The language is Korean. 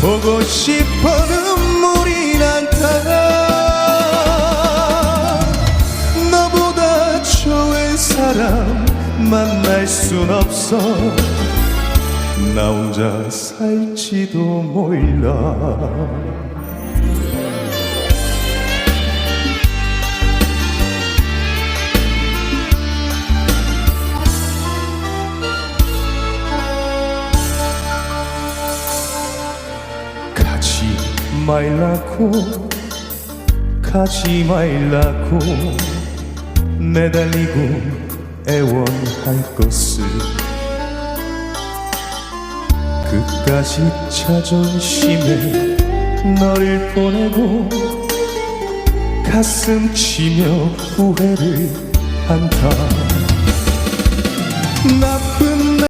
보고 싶어 눈물이 난다. 너보다 좋은 사람 만날 순 없어. 나 혼자 살지도 몰라 말라고 가지 말라고 매달리고 애원할 것을. 끝까지 자존심에 너를 보내고 가슴 치며 후회를 한다. 나쁜